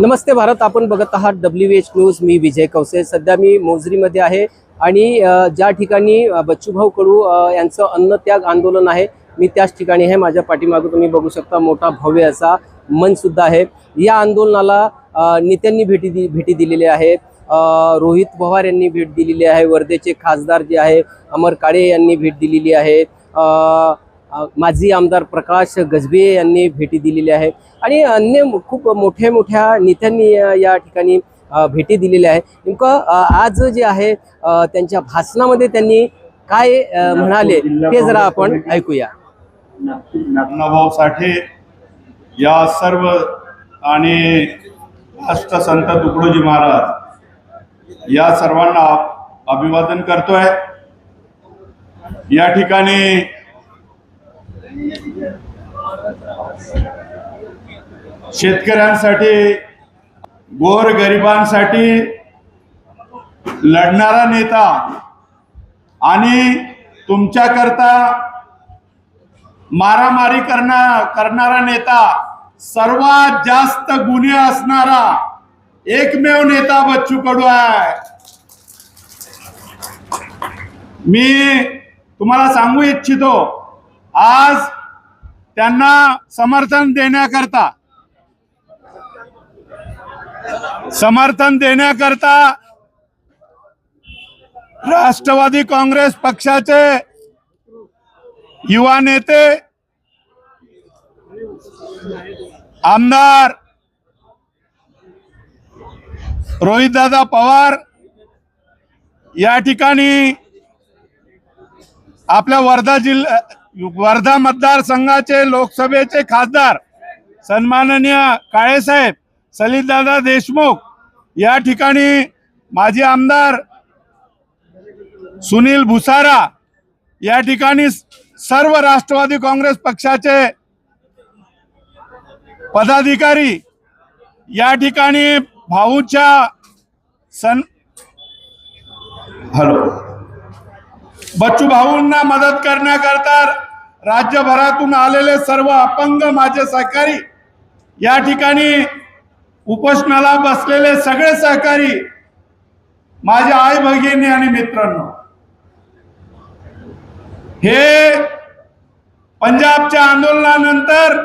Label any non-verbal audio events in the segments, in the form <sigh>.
नमस्ते भारत आपण बघत आहात डब्ल्यू एच न्यूज मी विजय कवसे सध्या मी मोजरीमध्ये आहे आणि ज्या ठिकाणी बच्चूभाऊ कडू यांचं अन्नत्याग आंदोलन आहे मी त्याच ठिकाणी आहे. माझ्या पाठीमागे तुम्ही बघू शकता मोठा भव्य असा मनसुद्धा आहे. या आंदोलनाला नेत्यांनी भेटी दि भेटी दिलेली आहे. रोहित पवार यांनी भेट दिलेली आहे. वर्धेचे खासदार जे आहे अमर काळे यांनी भेट दिलेली आहे. माजी आमदार प्रकाश गजबे यांनी भेटी दिलेल्या आहे. आणि अन्य खूप मोठ्या मोठ्या नेत्यांनी या ठिकाणी भेटी दिलेल्या आहे नेमकं आज जे आहे त्यांच्या भाषणामध्ये त्यांनी काय म्हणाले ते जरा आपण ऐकूया. अण्णाभाऊ साठे या सर्व आणि राष्ट्रसंत तुकडोजी महाराज या सर्वांना अभिवादन करतोय. या ठिकाणी शेतकऱ्यांसाठी गोर गरिबांसाठी लढणारा नेता आणि तुमच्याकरता मारामारी करणार करणारा नेता सर्वात जास्त गुन्हे असणारा एकमेव नेता बच्चू कडू आहे. मी तुम्हाला सांगू इच्छितो आज त्यांना समर्थन देण्याकरता समर्थन देण्याकरता राष्ट्रवादी काँग्रेस पक्षाचे युवा नेते आमदार रोहितदादा पवार या ठिकाणी आपल्या वर्धा जिल्हा वर्धा मतदारसंघाचे लोकसभेचे खासदार सन्माननीय काळेसाहेब सलितदादा देशमुख या ठिकाणी माजी आमदार सुनील भुसारा या ठिकाणी सर्व राष्ट्रवादी काँग्रेस पक्षाचे पदाधिकारी या ठिकाणी भाऊच्या सन हॅलो. बच्चू भाऊंना मदत करण्याकरता राज्यभरातून आलेले सर्व अपंग माझे सहकारी या ठिकाणी उपोषणाला बसलेले सगळे सहकारी माझ्या आई भगिनी आणि मित्रांनो हे पंजाबच्या आंदोलनानंतर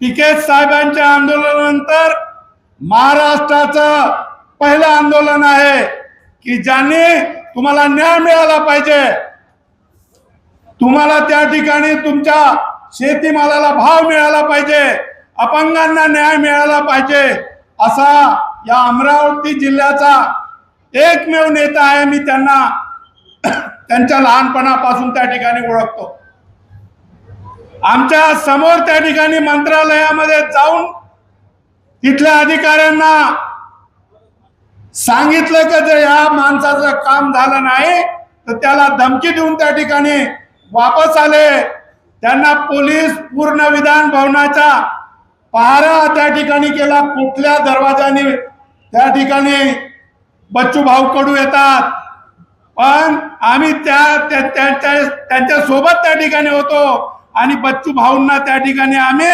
टिकेत साहेबांच्या आंदोलनानंतर महाराष्ट्राचं पहिलं आंदोलन आहे की ज्यांनी तुम्हाला न्याय मिळाला पाहिजे. तुम्हाला त्या ठिकाणी तुमच्या शेतीमालाला भाव मिळाला पाहिजे. अपंगांना न्याय मिळाला पाहिजे. असा या अमरावती जिल्ह्याचा एकमेव नेता आहे मी त्यांना <clears throat> त्यांच्या लहानपणापासून त्या ठिकाणी ओळखतो. आमच्यासमोर त्या ठिकाणी मंत्रालयामध्ये जाऊन तिथल्या अधिकाऱ्यांना सांगितलं की जर या माणसाचं काम झालं नाही तर त्याला धमकी देऊन त्या ठिकाणी वापस आले. त्यांना पोलीस पूर्ण विधान भवनाचा पहारा त्या ठिकाणी केला. कुठल्या दरवाजाने त्या ठिकाणी बच्चू भाऊ कडू येतात. पण आम्ही त्या त्यांच्यासोबत त्यांच्यासोबत त्या ठिकाणी होतो. आणि बच्चू भाऊंना त्या ठिकाणी आम्ही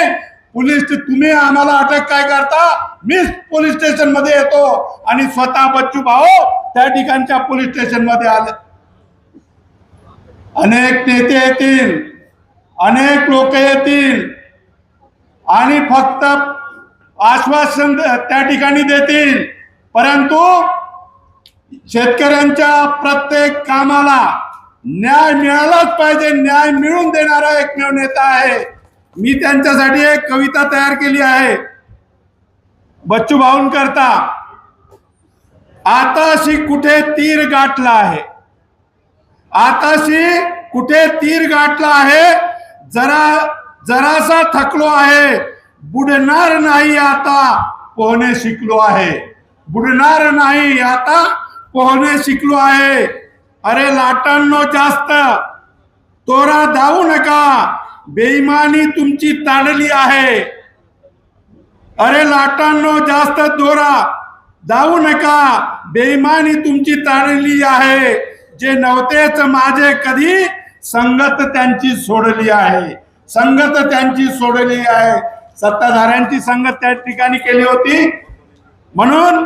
पोलीस तुम्ही आम्हाला अटक काय करता? मीच पोलीस स्टेशनमध्ये येतो. आणि स्वतः बच्चू भाऊ त्या ठिकाणच्या पोलीस स्टेशनमध्ये आले. अनेक नेते येतील अनेक लोक येतील आणि फक्त आश्वासन त्या ठिकाणी देतील. परंतु शेतकऱ्यांच्या प्रत्येक कामाला न्याय मिळालाच पाहिजे न्याय मिळून देणारा एकमेव नेता आहे. मी त्यांच्यासाठी एक कविता तयार केली आहे. बच्चू भाऊन करता आताशी कुठे तीर गाठला आहे? आताशी कुठे तीर गाठला आहे जरा जरासा थकलो आहे. बुडणार नाही आता पोहणे शिकलो आहे. बुडणार नाही आता पोहणे शिकलो आहे. अरे लाटांनो जास्त तोरा धावू नका. बेईमानी तुमची ताडली आहे. अरे लाटांनो जास्त दोरा धावू नका. बेईमानी तुमची ताडली आहे. जे नव्हतेच माझे कधी संगत त्यांची सोडली आहे. संगत त्यांची सोडली आहे. सत्ताधाऱ्यांची संगत त्या ठिकाणी केली होती. म्हणून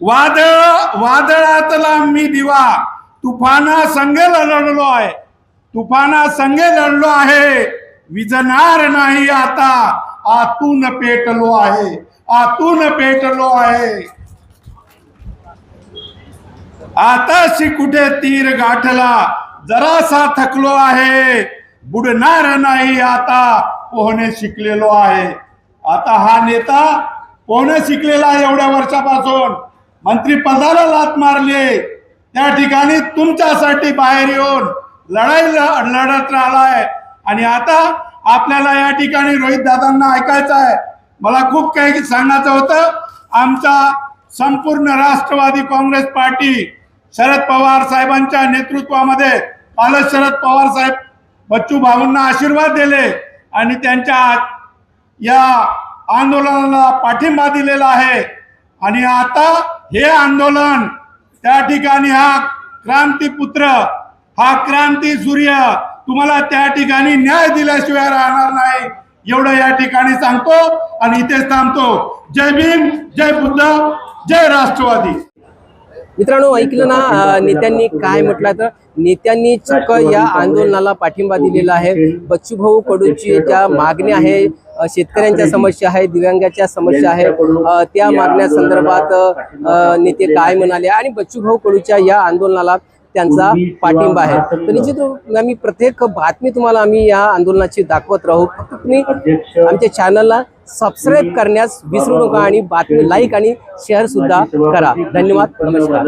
वादळ वादळातला मी दिवा तुफाना संगे लढलो आहे. तुफाना संगे लढलो आहे. विजणार नाही आता. आतून पेटलो आहे. आतून पेटलो आहे. आताशी कुठे तीर गाठला? जरासा थकलो आहे. बुडणार नाही आता. पोहणे शिकलेलो आहे. आता हा नेता पोहणे शिकलेला आहे एवढ्या वर्षापासून. मंत्री पदाला लात मारली. त्या ठिकाणी तुमच्यासाठी बाहेर येऊन लढाई ल- लढत राहिलाय. आणि आता आपल्याला या ठिकाणी रोहित दादांना ऐकायचं आहे. मला खूप काही सांगायचं होतं. आमचा संपूर्ण राष्ट्रवादी काँग्रेस पार्टी शरद पवार साहेबांच्या नेतृत्वामध्ये कालच शरद पवार साहेब बच्चू भाऊंना आशीर्वाद दिले आणि त्यांच्या या आंदोलनाला पाठिंबा दिलेला आहे. आणि आता हे आंदोलन त्या ठिकाणी हा क्रांतीपुत्र हा क्रांती सूर्य तुम्हाला त्या ठिकाणी न्याय दिल्याशिवाय राहणार नाही. एवढं या ठिकाणी सांगतो आणि इथेच थांबतो. जय भीम जय बुद्ध जय राष्ट्रवादी. मित्रांनो ऐकलं ना नेत्यांनी काय म्हटलं तर नेत्यांनी चक्क या आंदोलनाला पाठिंबा दिलेला आहे. बच्चूभाऊ कडूची ज्या मागण्या आहे शेतकऱ्यांच्या समस्या आहे दिव्यांगाच्या समस्या आहे त्या मागण्या संदर्भात नेते काय म्हणाले? आणि बच्चूभाऊ कडूच्या या आंदोलनाला त्यांचा पाठिंबा आहे. तर निश्चित आम्ही प्रत्येक बातमी तुम्हाला आम्ही या आंदोलनाची दाखवत राहू. फक्त तुम्ही आमच्या चॅनलला सबस्क्राईब करण्यास विसरू नका आणि बातमी लाईक आणि शेअर सुद्धा करा. धन्यवाद. नमस्कार.